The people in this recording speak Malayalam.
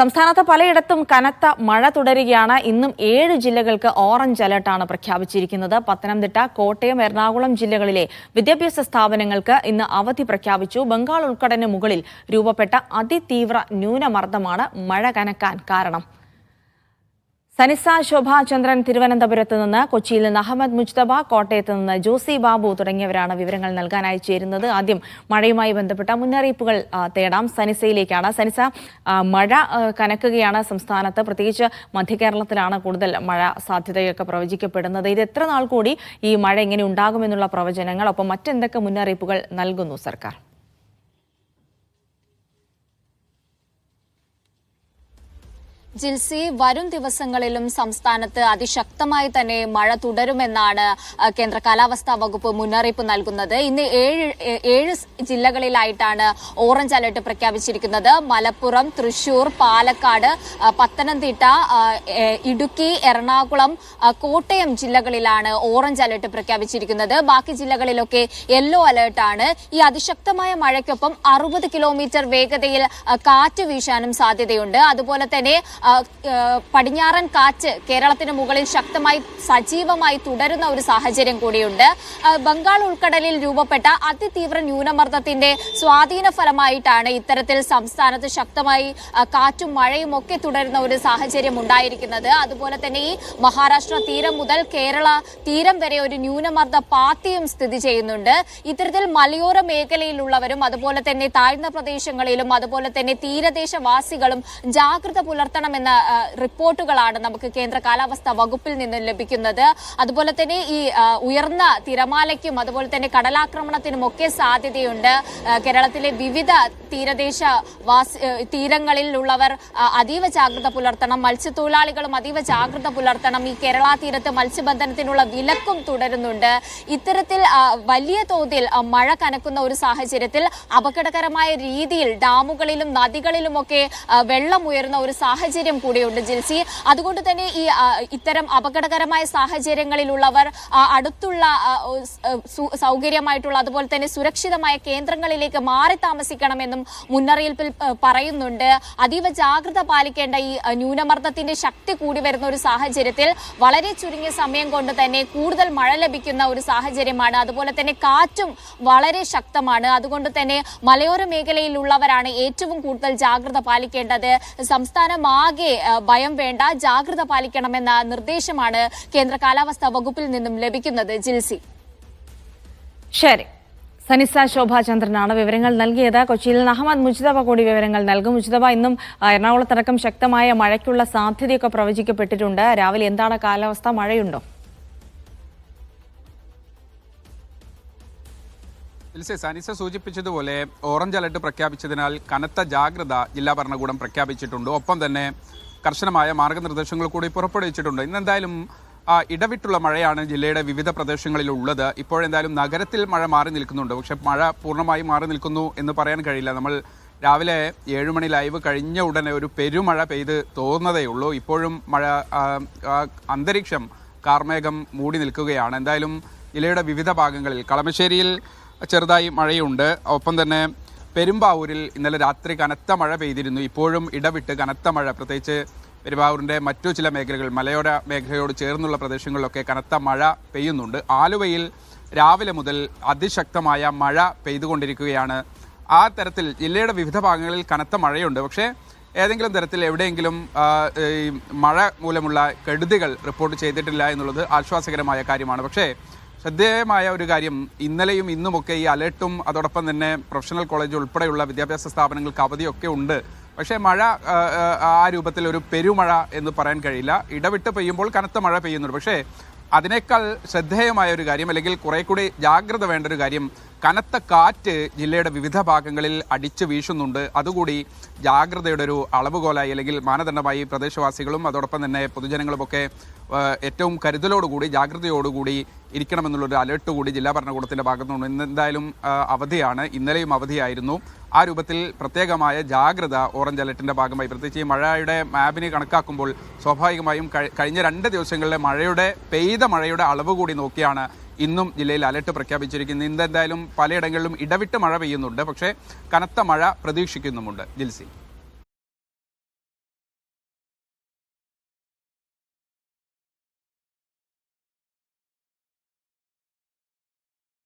സംസ്ഥാനത്ത് പലയിടത്തും കനത്ത മഴ തുടരുകയാണ്. ഇന്നും ഏഴ് ജില്ലകൾക്ക് ഓറഞ്ച് അലർട്ടാണ് പ്രഖ്യാപിച്ചിരിക്കുന്നത്. പത്തനംതിട്ട കോട്ടയം എറണാകുളം ജില്ലകളിലെ വിദ്യാഭ്യാസ സ്ഥാപനങ്ങൾക്ക് ഇന്ന് അവധി പ്രഖ്യാപിച്ചു. ബംഗാൾ ഉൾക്കടലിന് മുകളിൽ രൂപപ്പെട്ട അതിതീവ്ര ന്യൂനമർദ്ദമാണ് മഴ കനക്കാൻ കാരണം. സനിസ ശോഭ ചന്ദ്രൻ തിരുവനന്തപുരത്ത് നിന്ന് കൊച്ചിയിൽ നിന്ന് അഹമ്മദ് മുജ്തബ കോട്ടയത്ത് നിന്ന് ജോസി ബാബു തുടങ്ങിയവരാണ് വിവരങ്ങൾ നൽകാനായി ചേരുന്നത്. ആദ്യം മഴയുമായി ബന്ധപ്പെട്ട മുന്നറിയിപ്പുകൾ തേടാം. സനിസയിലേക്കാണ്. സനിസ മഴ കനക്കുകയാണ് സംസ്ഥാനത്ത്. പ്രത്യേകിച്ച് മധ്യകേരളത്തിലാണ് കൂടുതൽ മഴ സാധ്യതയൊക്കെ പ്രവചിക്കപ്പെടുന്നത്. ഇത് എത്ര നാൾ കൂടി ഈ മഴ എങ്ങനെ ഉണ്ടാകുമെന്നുള്ള പ്രവചനങ്ങൾ ഒപ്പം മറ്റെന്തൊക്കെ മുന്നറിയിപ്പുകൾ നൽകുന്നു സർക്കാർ? ജിൽസി വരും ദിവസങ്ങളിലും സംസ്ഥാനത്ത് അതിശക്തമായി തന്നെ മഴ തുടരുമെന്നാണ് കേന്ദ്ര കാലാവസ്ഥാ വകുപ്പ് മുന്നറിയിപ്പ് നൽകുന്നത്. ഇന്ന് ഏഴ് ഏഴ് ജില്ലകളിലായിട്ടാണ് ഓറഞ്ച് അലർട്ട് പ്രഖ്യാപിച്ചിരിക്കുന്നത്. മലപ്പുറം തൃശൂർ പാലക്കാട് പത്തനംതിട്ട ഇടുക്കി എറണാകുളം കോട്ടയം ജില്ലകളിലാണ് ഓറഞ്ച് അലർട്ട് പ്രഖ്യാപിച്ചിരിക്കുന്നത്. ബാക്കി ജില്ലകളിലൊക്കെ യെല്ലോ അലർട്ടാണ്. ഈ അതിശക്തമായ മഴയ്ക്കൊപ്പം അറുപത് കിലോമീറ്റർ വേഗതയിൽ കാറ്റ് വീശാനും സാധ്യതയുണ്ട്. അതുപോലെ തന്നെ പടിഞ്ഞാറൻ കാറ്റ് കേരളത്തിന് മുകളിൽ ശക്തമായി സജീവമായി തുടരുന്ന ഒരു സാഹചര്യം കൂടിയുണ്ട്. ബംഗാൾ ഉൾക്കടലിൽ രൂപപ്പെട്ട അതിതീവ്ര ന്യൂനമർദ്ദത്തിന്റെ സ്വാധീന ഫലമായിട്ടാണ് ഇത്തരത്തിൽ സംസ്ഥാനത്ത് ശക്തമായി കാറ്റും മഴയും ഒക്കെ തുടരുന്ന ഒരു സാഹചര്യം ഉണ്ടായിരിക്കുന്നത്. അതുപോലെ തന്നെ ഈ മഹാരാഷ്ട്ര തീരം മുതൽ കേരള തീരം വരെ ഒരു ന്യൂനമർദ്ദ പാത്തിയും സ്ഥിതി ചെയ്യുന്നുണ്ട്. ഇത്തരത്തിൽ മലയോര മേഖലയിലുള്ളവരും അതുപോലെ തന്നെ താഴ്ന്ന പ്രദേശങ്ങളിലും അതുപോലെ തന്നെ തീരദേശവാസികളും ജാഗ്രത പുലർത്തണമെന്ന ആ, റിപ്പോർട്ടുകളാണ് നമുക്ക് കേന്ദ്ര കാലാവസ്ഥാ വകുപ്പിൽ നിന്ന് ലഭിക്കുന്നത്. അതുപോലെ തന്നെ ഈ ഉയർന്ന തിരമാലയ്ക്കും അതുപോലെ തന്നെ കടലാക്രമണത്തിനും ഒക്കെ സാധ്യതയുണ്ട്. കേരളത്തിലെ വിവിധ തീരദേശ തീരങ്ങളിലുള്ളവർ അതീവ ജാഗ്രത പുലർത്തണം. മത്സ്യത്തൊഴിലാളികളും അതീവ ജാഗ്രത പുലർത്തണം. ഈ കേരള തീരത്ത് മത്സ്യബന്ധനത്തിനുള്ള വിലക്കും തുടരുന്നുണ്ട്. ഇത്തരത്തിൽ വലിയ തോതിൽ മഴ കനക്കുന്ന ഒരു സാഹചര്യത്തിൽ അപകടകരമായ രീതിയിൽ ഡാമുകളിലും നദികളിലുമൊക്കെ വെള്ളം ഉയരുന്ന ഒരു സാഹചര്യം കൂടിയുണ്ട് ജിൽസി. അതുകൊണ്ട് തന്നെ ഈ ഇത്തരം അപകടകരമായ സാഹചര്യങ്ങളിലുള്ളവർ അടുത്തുള്ള സൗകര്യമായിട്ടുള്ള അതുപോലെ തന്നെ സുരക്ഷിതമായ കേന്ദ്രങ്ങളിലേക്ക് മാറി താമസിക്കണമെന്നും മുന്നറിയിപ്പിൽ പറയുന്നുണ്ട്. അതീവ ജാഗ്രത പാലിക്കേണ്ട ഈ ന്യൂനമർദ്ദത്തിന്റെ ശക്തി കൂടി വരുന്ന ഒരു സാഹചര്യത്തിൽ വളരെ ചുരുങ്ങിയ സമയം കൊണ്ട് തന്നെ കൂടുതൽ മഴ ലഭിക്കുന്ന ഒരു സാഹചര്യമാണ്. അതുപോലെ തന്നെ കാറ്റും വളരെ ശക്തമാണ്. അതുകൊണ്ട് തന്നെ മലയോര മേഖലയിലുള്ളവരാണ് ഏറ്റവും കൂടുതൽ ജാഗ്രത പാലിക്കേണ്ടത്. സംസ്ഥാനമാകെ ആ, ഭയം വേണ്ട ജാഗ്രത പാലിക്കണമെന്ന നിർദ്ദേശമാണ് കേന്ദ്ര കാലാവസ്ഥാ വകുപ്പിൽ നിന്നും ലഭിക്കുന്നത്. ജിൽസി. ശരി. സനിസ ശോഭാചന്ദ്രനാണ് വിവരങ്ങൾ നൽകിയത്. കൊച്ചിയിൽ നിന്ന് അഹമ്മദ് മുജിതബ കൂടി വിവരങ്ങൾ നൽകും. മുജിതബ ഇന്നും എറണാകുളത്തടക്കം ശക്തമായ മഴയ്ക്കുള്ള സാധ്യതയൊക്കെ പ്രവചിക്കപ്പെട്ടിട്ടുണ്ട്. രാവിലെ എന്താണ് കാലാവസ്ഥ? മഴയുണ്ടോ? സനിസ സൂചിപ്പിച്ചതുപോലെ ഓറഞ്ച് അലർട്ട് പ്രഖ്യാപിച്ചതിനാൽ കനത്ത ജാഗ്രത ജില്ലാ ഭരണകൂടം പ്രഖ്യാപിച്ചിട്ടുണ്ട്. ഒപ്പം തന്നെ കർശനമായ മാർഗനിർദ്ദേശങ്ങൾ കൂടി പുറപ്പെടുവിച്ചിട്ടുണ്ട്. ഇന്നെന്തായാലും ഇടവിട്ടുള്ള മഴയാണ് ജില്ലയുടെ വിവിധ പ്രദേശങ്ങളിൽ ഉള്ളത് ഇപ്പോഴെന്തായാലും നഗരത്തിൽ മഴ മാറി നിൽക്കുന്നുണ്ട്. പക്ഷെ മഴ പൂർണമായി മാറി നിൽക്കുന്നു എന്ന് പറയാൻ കഴിയില്ല. നമ്മൾ രാവിലെ ഏഴ് മണി ലൈവ് കഴിഞ്ഞ ഉടനെ ഒരു പെരുമഴ പെയ്ത് തോന്നുന്നതേ ഉള്ളൂ. ഇപ്പോഴും മഴ അന്തരീക്ഷം കാർമേഘം മൂടി നിൽക്കുകയാണ്. എന്തായാലും ജില്ലയുടെ വിവിധ ഭാഗങ്ങളിൽ കളമശ്ശേരിയിൽ ചെറുതായി മഴയുണ്ട്. ഒപ്പം തന്നെ പെരുമ്പാവൂരിൽ ഇന്നലെ രാത്രി കനത്ത മഴ പെയ്തിരുന്നു. ഇപ്പോഴും ഇടവിട്ട് കനത്ത മഴ. പ്രത്യേകിച്ച് പെരുമ്പാവൂരിന്റെ മറ്റു ചില മേഖലകൾ മലയോര മേഖലയോട് ചേർന്നുള്ള പ്രദേശങ്ങളിലൊക്കെ കനത്ത മഴ പെയ്യുന്നുണ്ട്. ആലുവയിൽ രാവിലെ മുതൽ അതിശക്തമായ മഴ പെയ്തുകൊണ്ടിരിക്കുകയാണ്. ആ തരത്തിൽ ജില്ലയുടെ വിവിധ ഭാഗങ്ങളിൽ കനത്ത മഴയുണ്ട്. പക്ഷേ ഏതെങ്കിലും തരത്തിൽ എവിടെയെങ്കിലും മഴ മൂലമുള്ള കെടുതികൾ റിപ്പോർട്ട് ചെയ്തിട്ടില്ല എന്നുള്ളത് ആശ്വാസകരമായ കാര്യമാണ്. പക്ഷേ ശ്രദ്ധേയമായ ഒരു കാര്യം ഇന്നലെയും ഇന്നുമൊക്കെ ഈ അലേർട്ടും അതോടൊപ്പം തന്നെ പ്രൊഫഷണൽ കോളേജ് ഉൾപ്പെടെയുള്ള വിദ്യാഭ്യാസ സ്ഥാപനങ്ങൾക്ക് അവധിയൊക്കെ ഉണ്ട്. പക്ഷേ മഴ ആ, രൂപത്തിൽ ഒരു പെരുമഴ എന്ന് പറയാൻ കഴിയില്ല. ഇടവിട്ട് പെയ്യുമ്പോൾ കനത്ത മഴ പെയ്യുന്നുണ്ട്. പക്ഷേ അതിനേക്കാൾ ശ്രദ്ധേയമായ ഒരു കാര്യം അല്ലെങ്കിൽ കുറെ കൂടി ജാഗ്രത വേണ്ട ഒരു കാര്യം കനത്ത കാറ്റ് ജില്ലയുടെ വിവിധ ഭാഗങ്ങളിൽ അടിച്ചു വീശുന്നുണ്ട്. അതുകൂടി ജാഗ്രതയുടെ ഒരു അളവുകോലായി അല്ലെങ്കിൽ മാനദണ്ഡമായി പ്രദേശവാസികളും അതോടൊപ്പം തന്നെ പൊതുജനങ്ങളുമൊക്കെ ഏറ്റവും കരുതലോടുകൂടി ജാഗ്രതയോടുകൂടി ഇരിക്കണമെന്നുള്ളൊരു അലേർട്ട് കൂടി ജില്ലാ ഭരണകൂടത്തിന്റെ ഭാഗത്തുനിന്ന് ഇന്ന് എന്തായാലും അവധിയാണ്. ഇന്നലെയും അവധിയായിരുന്നു. ആ രൂപത്തിൽ പ്രത്യേകമായ ജാഗ്രത ഓറഞ്ച് അലർട്ടിന്റെ ഭാഗമായി. പ്രത്യേകിച്ച് ഈ മഴയുടെ മാപ്പിനെ കണക്കാക്കുമ്പോൾ സ്വാഭാവികമായും കഴിഞ്ഞ രണ്ട് ദിവസങ്ങളിലെ മഴയുടെ പെയ്ത മഴയുടെ അളവ് കൂടി നോക്കിയാണ് ഇന്നും ജില്ലയിൽ അലർട്ട് പ്രഖ്യാപിച്ചിരിക്കുന്നത്. ഇന്ന് എന്തായാലും പലയിടങ്ങളിലും ഇടവിട്ട് മഴ പെയ്യുന്നുണ്ട്. പക്ഷേ കനത്ത മഴ പ്രതീക്ഷിക്കുന്നുമുണ്ട്. ജിൽസി